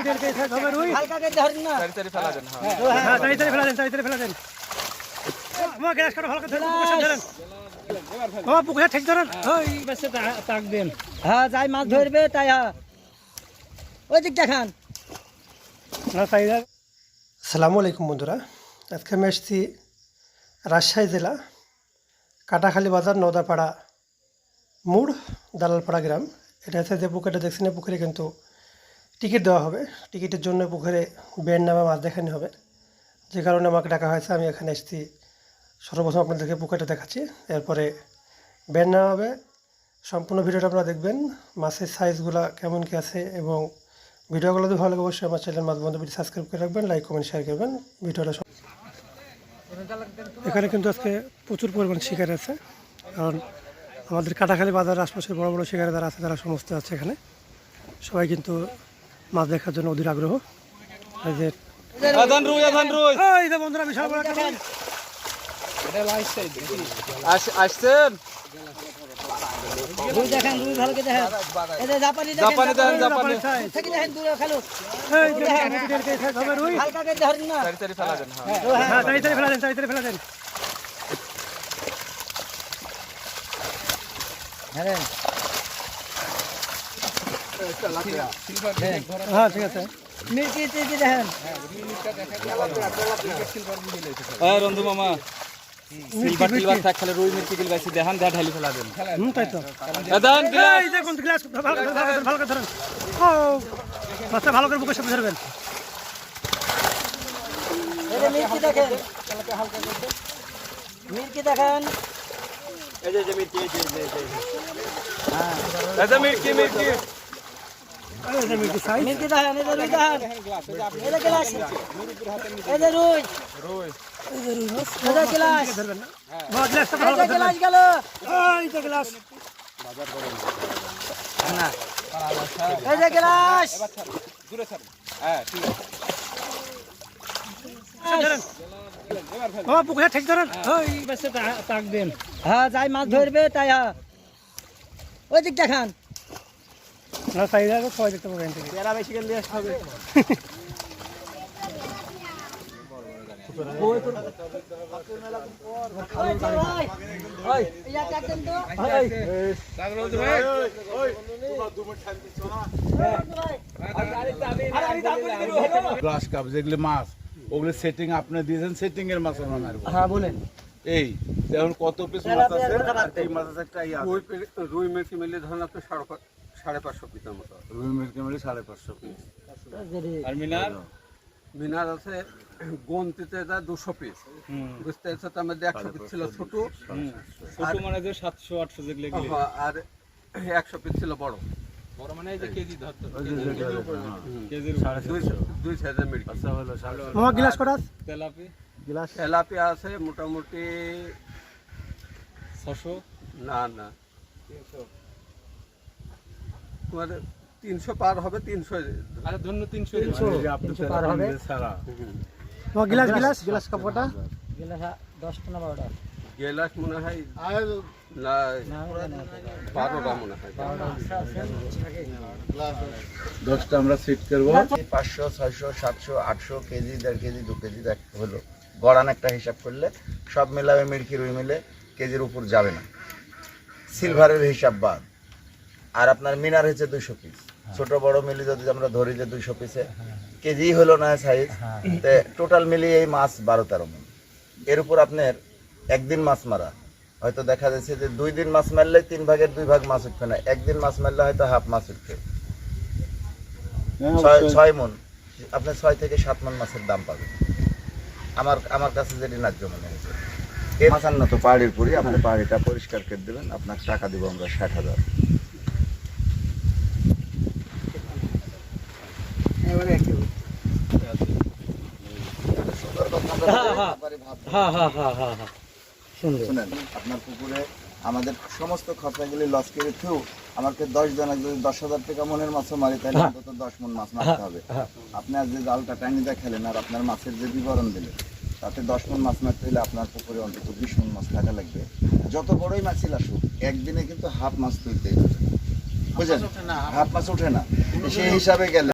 হ্যাঁ। হ্যাঁ হ্যাঁ যাই মাছ ধরবে তাই হ্যাঁ। ওই দিকটা খান। আসসালামু আলাইকুম বন্ধুরা। আজকে আমি এসেছি রাজশাহী জেলা কাটাখালী বাজার নদাপাড়া মুড় দালালপাড়া গ্রাম। এটা হচ্ছে যে পুকুরটা দেখছেন এই পুকুরে কিন্তু টিকিট দেওয়া হবে। টিকিটের জন্য পুকুরে বের নামে মাছ দেখানো হবে। যে কারণে আমাকে ডাকা হয়েছে, আমি এখানে এসেছি। সর্বপ্রথম আপনাদেরকে পুকুরটা দেখাচ্ছি। এরপরে ব্যান্ড নেওয়া হবে। সম্পূর্ণ ভিডিওটা আপনারা দেখবেন। মাছের সাইজগুলো কেমন কী আছে এবং ভিডিওগুলো যদি ভালো লাগে অবশ্যই আমার চ্যানেল বন্ধু ভিডিও সাবস্ক্রাইব করে রাখবেন, লাইক, কমেন্ট শেয়ার করবেন। ভিডিওটা এখানে কিন্তু আজকে প্রচুর পরিমাণ শিকার আছে। কারণ আমাদের কাটাখালী বাজারের আশপাশের বড় বড় শিকারে যারা আছে, তারা সমস্ত আছে এখানে। সবাই কিন্তু মাছ দেখার জন্য অধীর আগ্রহ। এই যে আধান রুই আধান রুই। এই যে বন্ধুরা বিশাল বড় একটা মাছ। আস- আসছেন? রুই দেখেন রুই ভালো করে দেখেন। এই যে জাপানি দেখেন জাপানি দেখেন জাপানি থেকে দেখেন। দূরে খালো। এই যে এর কে size হবে রুই। হালকা করে ধরেন না চারি চারি ফেলা দেন হ্যাঁ। হ্যাঁ ফেলা দেন ফেলা দেন। হ্যাঁ হ্যাঁ ঠিক আছে দেখেন হ্যাঁ রন্ধু মামা থাক রুই গ্লাস ভালো করে ভালো ও মাছটা ভালো করে ধরবেন এই যে হ্যাঁ হ্যাঁ যাই মাছ ধরবে তাই হ্যাঁ ওই দিকটা খান না আছে সবাই দেখতে পাবেন থেকে এরা বেশি গেলে হবে গ্লাস কাপ যেগুলি মাছ ওগুলি সেটিং আপনি দিয়েছেন সেটিং এর মাছ আমরা মারবো। হ্যাঁ বলেন। এই এখন কত পিস মাছ আছে। এই মাছ আছে। একটা রুই মেথি মিলে ধরেন আপনি সাড়ে সাড়ে পাঁচশো পিসের মতো। রুই মিরকে মিলে সাড়ে পাঁচশো পিস। আর মিনার? মিনার আছে গন্তিতে যা দুশো পিস। বুঝতে পারছ তার মধ্যে একশো পিস ছিল ছোট। ছোট মানে যে 700 800 যেগুলো আর একশো পিস ছিল বড়। বড় মানে যে কেজি ধরতে হ্যাঁ। দুই সাইজের মির্কি আচ্ছা হলো সাড়ে মামা গ্লাস কটা তেলাপি? গ্লাস? আছে মোটামুটি ছশো? না না। তোমার তিনশো পার হবে তিনশো আরে ধন্য 300 এই যে আপনি পার হবে? Glass glass glass? কাপড়টা? গেলে দশটা না বারোটা? গেলাস মনে হয় না বারোটা মনে হয়। দশটা আমরা সেট করব। পাঁচশো ছয়শো সাতশো আটশো কেজি দেড় কেজি দু কেজি দেখ হলো। গড়ান একটা হিসাব করলে সব মিলাবে মিড়কি রুই মিলে কেজির উপর যাবে না। সিলভারের হিসাব বাদ। আর আপনার মিনার হচ্ছে দুইশো পিস ছোট বড় মিলি যদি আমরা ধরি যে দুইশো পিসে কেজি হলো না সাইজ টোটাল মিলিয়ে এই মাছ বারো তেরো মন। এর উপর আপনার একদিন মাছ মারা। হয়তো দেখা যাচ্ছে যে দুই দিন মাছ মারলে তিন ভাগের দুই ভাগ মাছ উঠবে না। একদিন মাছ মারলে হয়তো হাফ মাছ উঠবে। ছয় ছয় মন। আপনি ছয় থেকে সাত মন মাছের দাম পাবেন। আমার আমার কাছে যেটি ন্যায্য মনে হয়েছে মাছ আন্ন তো পাহাড়ির পুরি আপনি পাহাড়িটা পরিষ্কার করে দেবেন। আপনার টাকা দিব আমরা ষাট হাজার হ্যাঁ হ্যাঁ হ্যাঁ হ্যাঁ হ্যাঁ সুন্দর শুনেন আপনার পুকুরে আমাদের সমস্ত খরচাগুলি লস করে থিও আমাকে দশ জনের যদি দশ হাজার টাকা মনের মাছও মারি তাহলে অন্তত দশ মন মাছ মারতে হবে। আপনি আজ যে জালটা খেলেন আর আপনার মাছের যে বিবরণ দিলেন তাতে দশ মন মাছ মারতে হলে আপনার পুকুরে অন্তত বিশ মন মাছ থাকা লাগবে। যত বড়ই মাছই আসুক একদিনে কিন্তু হাফ মাছ তুলতেই হবে বুঝলেন? হাফ মাছ ওঠে না সেই হিসাবে গেলে